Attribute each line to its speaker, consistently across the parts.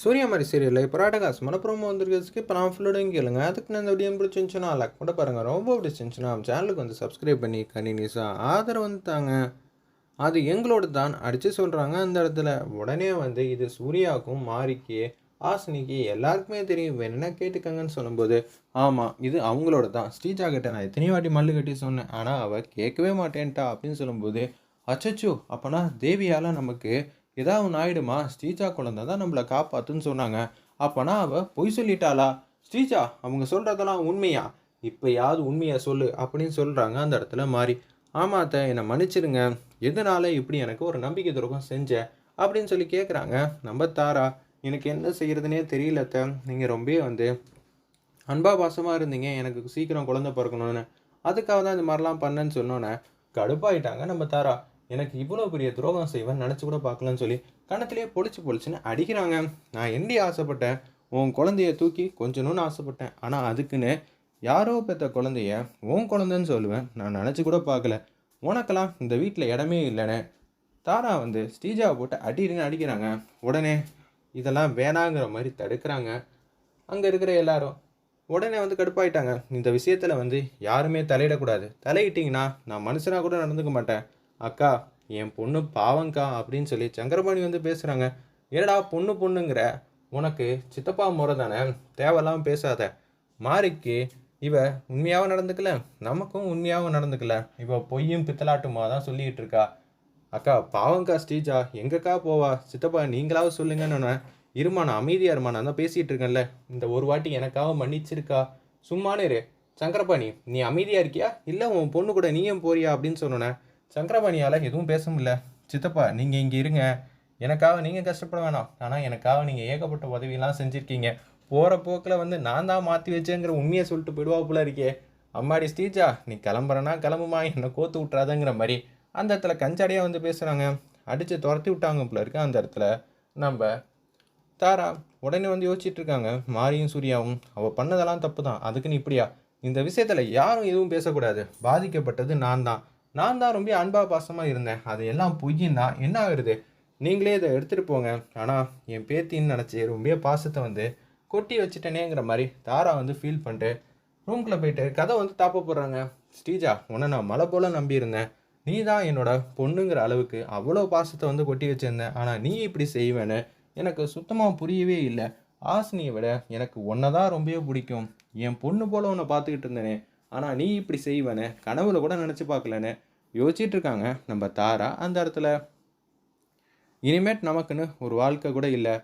Speaker 1: சூர்யா மாதிரி சீரியலில் இப்போ ராடகாஸ் மனப்புறமா வந்திருக்கிறதுக்கு இப்போ நான் ஃபுல்லோடையும் கேளுங்க அதுக்கு நான் இந்த வீடியோ பிடிச்சிருந்துச்சுன்னா லைக் கூட பாருங்கள் ரொம்ப பிடிச்சிருந்துச்சுன்னா நம்ம சேனலுக்கு வந்து சப்ஸ்கிரைப் பண்ணி கண்டினியூஸாக ஆதரவு வந்து தாங்க. அது எங்களோட தான் அடித்து சொல்கிறாங்க அந்த இடத்துல. உடனே வந்து இது சூர்யாவுக்கும் மாரிக்கு ஆசினிக்கு எல்லாருக்குமே தெரியும். வேணும்னா கேட்டுக்கங்கன்னு சொல்லும்போது ஆமாம் இது அவங்களோட தான். ஸ்ரீஜா கிட்ட நான் எத்தனையோ வாட்டி மல்லு கட்டி சொன்னேன். ஆனால் அவள் கேட்கவே மாட்டேன்ட்டா அப்படின்னு சொல்லும்போது அச்சச்சோ அப்போனா தேவியால் நமக்கு ஏதாவது ஒன்று ஆயிடுமா? ஸ்ரீஜா குழந்தை தான் நம்மளை காப்பாத்துன்னு சொன்னாங்க. அப்போனா அவள் பொய் சொல்லிட்டாளா? ஸ்ரீஜா அவங்க சொல்கிறதெல்லாம் உண்மையா? இப்போயாவது உண்மையாக சொல்லு அப்படின்னு சொல்கிறாங்க அந்த இடத்துல மாறி ஆமாத்த அத்தை என்னை மன்னிச்சிடுங்க. எதனால இப்படி எனக்கு ஒரு நம்பிக்கை துரோகம் செஞ்ச? அப்படின்னு சொல்லி கேட்குறாங்க நம்ம தாரா எனக்கு என்ன செய்கிறதுனே தெரியலத்த நீங்கள் ரொம்ப வந்து அன்பா பாசமாக இருந்தீங்க. எனக்கு சீக்கிரம் குழந்தை பிறக்கணும்னு. அதுக்காக தான் இந்த மாதிரிலாம் பண்ணேன்னு சொன்னோன்னே கடுப்பாயிட்டாங்க நம்ம தாரா. எனக்கு இவ்வளோ பெரிய துரோகம் செய்வேன் நினச்சி கூட பார்க்கலன்னு சொல்லி கணத்திலே பொழிச்சு பொழிச்சுன்னு அடிக்கிறாங்க. நான் எண்டி ஆசைப்பட்டேன்? உன் குழந்தைய தூக்கி கொஞ்சணும்னு ஆசைப்பட்டேன். ஆனால் அதுக்குன்னு யாரோ பெற்ற குழந்தைய உன் குழந்தைன்னு சொல்லுவேன். நான் நினச்சி கூட பார்க்கல. உனக்கெல்லாம் இந்த வீட்டில் இடமே இல்லைன்னு தாரா வந்து ஸ்ரீஜாவை போட்டு அடின்னு அடிக்கிறாங்க. உடனே இதெல்லாம் வேணாங்கிற மாதிரி தடுக்கிறாங்க. அங்கே இருக்கிற எல்லாரும் உடனே வந்து கடுப்பாயிட்டாங்க. இந்த விஷயத்தில் வந்து யாருமே தலையிடக்கூடாது. தலையிட்டிங்கன்னா நான் மனுஷனாக கூட நடந்துக்க மாட்டேன். அக்கா என் பொண்ணு பாவங்க்கா அப்படின்னு சொல்லி சங்கரபாணி வந்து பேசுகிறாங்க ஏடா பொண்ணு பொண்ணுங்கிற? உனக்கு சித்தப்பா முறை தானே தேவையில்லாமல் பேசாத. மாரிக்கு இவ உண்மையாகவும் நடந்துக்கல நமக்கும் உண்மையாகவும் நடந்துக்கல. இவ பொய்யும் பித்தலாட்டுமா தான் சொல்லிக்கிட்டு இருக்கா. அக்கா பாவங்க்கா ஸ்ரீஜா எங்கக்கா போவா? சித்தப்பா நீங்களாவது சொல்லுங்கன்னு இருமா நான் அமைதியா இருமா நான் தான் பேசிகிட்டு இருக்கேன்ல. இந்த ஒரு வாட்டி எனக்காக மன்னிச்சிருக்கா. சும்மானே இரு. சங்கரபாணி நீ அமைதியாக இருக்கியா? இல்லை உன் பொண்ணு கூட நீயும் போறியா அப்படின்னு சொன்னேன். சங்கரபாணியால் எதுவும் பேச முடியல சித்தப்பா நீங்கள் இங்கே இருங்க. எனக்காக நீங்கள் கஷ்டப்பட வேணாம். ஆனால் எனக்காக நீங்கள் ஏகப்பட்ட உதவியெல்லாம் செஞ்சுருக்கீங்க. போகிற போக்கில் வந்து நான் தான் மாற்றி வச்சேங்கிற உண்மையை சொல்லிட்டு போயிடுவா போல இருக்கே. அம்மாடி ஸ்ரீஜா நீ கிளம்புறனா கிளம்புமா? என்னை கோத்து விட்றாதங்கிற மாதிரி. அந்த இடத்துல கஞ்சாடியாக வந்து பேசுகிறாங்க அடித்து துரத்தி விட்டாங்க போல இருக்கு அந்த இடத்துல. நம்ம தாரா உடனே வந்து யோசிச்சுட்டு இருக்காங்க. மாரியும் சூர்யாவும். அவள் பண்ணதெல்லாம் தப்பு தான் அதுக்குன்னு இப்படியா? இந்த விஷயத்தில் யாரும் எதுவும் பேசக்கூடாது. பாதிக்கப்பட்டது நான் தான். நான் தான் ரொம்ப அன்பா பாசமாக இருந்தேன். அது எல்லாம் பொய்யின்னா என்ன ஆகுறது? நீங்களே இதை எடுத்துகிட்டு போங்க. ஆனால் என் பேத்தின்னு நினச்சி ரொம்ப பாசத்தை வந்து கொட்டி வச்சுட்டேனேங்கிற மாதிரி தாரா வந்து ஃபீல் பண்ணிட்டு ரூம்குள்ளே போயிட்டு கதை வந்து தாப்ப போடுறாங்க. ஸ்ரீஜா உன்னை நான் மலை போல் நம்பியிருந்தேன் நீ தான் என்னோட பொண்ணுங்கிற அளவுக்கு அவ்வளோ பாசத்தை வந்து கொட்டி வச்சுருந்தேன். ஆனால் நீ இப்படி செய்வேன்னு எனக்கு சுத்தமாக புரியவே இல்லை. ஆசினியை விட எனக்கு உன்னை தான் ரொம்பவே பிடிக்கும். என் பொண்ணு போல் உன்னை பார்த்துக்கிட்டு இருந்தேனே. ஆனால் நீ இப்படி செய்வேன்னு கனவுல கூட நினச்சி பார்க்கலன்னு யோசிச்சுட்டு இருக்காங்க நம்ம தாரா அந்த இடத்துல. இனிமேட் நமக்குன்னு ஒரு வாழ்க்கை கூட இல்லை.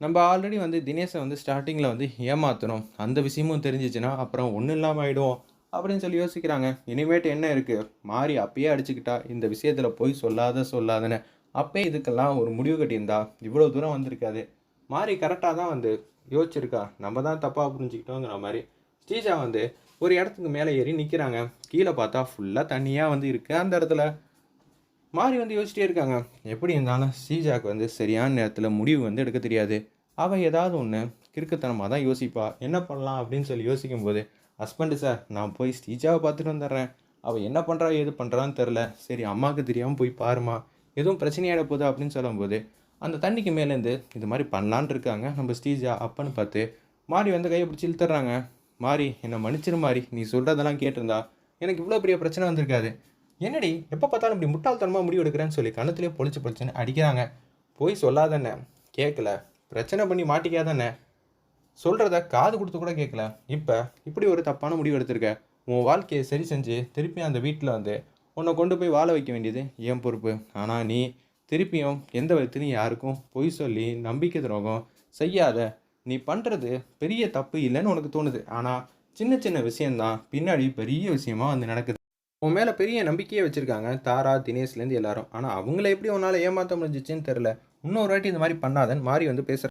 Speaker 1: நம்ம ஆல்ரெடி வந்து தினேஷை வந்து ஸ்டார்டிங்கில் வந்து ஏமாற்றணும் அந்த விஷயமும் தெரிஞ்சிச்சுன்னா அப்புறம் ஒன்றும் இல்லாமல் ஆகிடும் அப்படின்னு சொல்லி யோசிக்கிறாங்க. இனிமேட்டு என்ன இருக்குது மாறி அப்பயே அடிச்சுக்கிட்டா இந்த விஷயத்தில் போய் சொல்லாத சொல்லாதன்னு அப்பயே இதுக்கெல்லாம் ஒரு முடிவு கட்டியிருந்தா இவ்வளோ தூரம் வந்திருக்காது. மாறி கரெக்டாக தான் வந்து யோசிச்சிருக்கா. நம்ம தான் தப்பாக புரிஞ்சுக்கிட்டோங்கிற மாதிரி. ஸ்ரீஜா வந்து ஒரு இடத்துக்கு மேலே ஏறி நிற்கிறாங்க கீழே பார்த்தா ஃபுல்லாக தண்ணியாக வந்து இருக்குது அந்த இடத்துல மாறி வந்து யோசிச்சிட்டே இருக்காங்க. எப்படி இருந்தாலும் சீஜாக்கு வந்து சரியான நேரத்தில் முடிவு வந்து எடுக்க தெரியாது. அவள் ஏதாவது ஒன்று கிறுக்குத்தனமாக தான் யோசிப்பா. என்ன பண்ணலாம் அப்படின்னு சொல்லி யோசிக்கும் போது ஹஸ்பண்டு சார் நான் போய் ஸ்ரீஜாவை பார்த்துட்டு வந்துடுறேன். அவள் என்ன பண்ணுறா ஏது பண்ணுறான்னு தெரில சரி அம்மாவுக்கு தெரியாமல் போய் பாருமா எதுவும் பிரச்சனையாட போகுது அப்படின்னு சொல்லும்போது அந்த தண்ணிக்கு மேலேருந்து இது மாதிரி பண்ணலான் இருக்காங்க நம்ம ஸ்ரீஜா அப்பன்னு பார்த்து மாறி வந்து கையை பிடிச்சி இழுத்துறாங்க மாறி என்னை மன்னிச்சிரு மாறி நீ சொல்கிறதெல்லாம் கேட்டிருந்தா எனக்கு இவ்வளோ பெரிய பிரச்சனை வந்திருக்காது. என்னடி எப்போ பார்த்தாலும் இப்படி முட்டாள்தனமாக முடிவு எடுக்கிறேன்னு சொல்லி கணத்துலேயே பொழிச்சு பொழிச்சுன்னு அடிக்கிறாங்க. போய் சொல்லாதண்ணே கேட்கல பிரச்சனை பண்ணி மாட்டிக்காதண்ணே. சொல்கிறத காது கொடுத்து கூட கேட்கல இப்போ இப்படி ஒரு தப்பான முடிவு எடுத்திருக்க. உன் வாழ்க்கையை சரி செஞ்சு திருப்பி அந்த வீட்டில் வந்து உன்னை கொண்டு போய் வாழ வைக்க வேண்டியது என் பொறுப்பு. ஆனால் நீ திருப்பியும் எந்த விதத்துலையும் யாருக்கும் பொய் சொல்லி நம்பிக்கை துரோகம் செய்யாத நீ பண்ணுறது பெரிய தப்பு இல்லைன்னு உனக்கு தோணுது. ஆனால் சின்ன சின்ன விஷயந்தான் பின்னாடி பெரிய விஷயமா வந்து நடக்குது. உன் மேலே பெரிய நம்பிக்கையே வச்சுருக்காங்க தாரா தினேஷ்லேருந்து எல்லாரும். ஆனால் அவங்கள எப்படி உன்னால் ஏமாற்ற முடிஞ்சிச்சுன்னு தெரில இன்னொரு வாட்டி இந்த மாதிரி பண்ணாதன்னு மாறி வந்து பேசுகிறேன்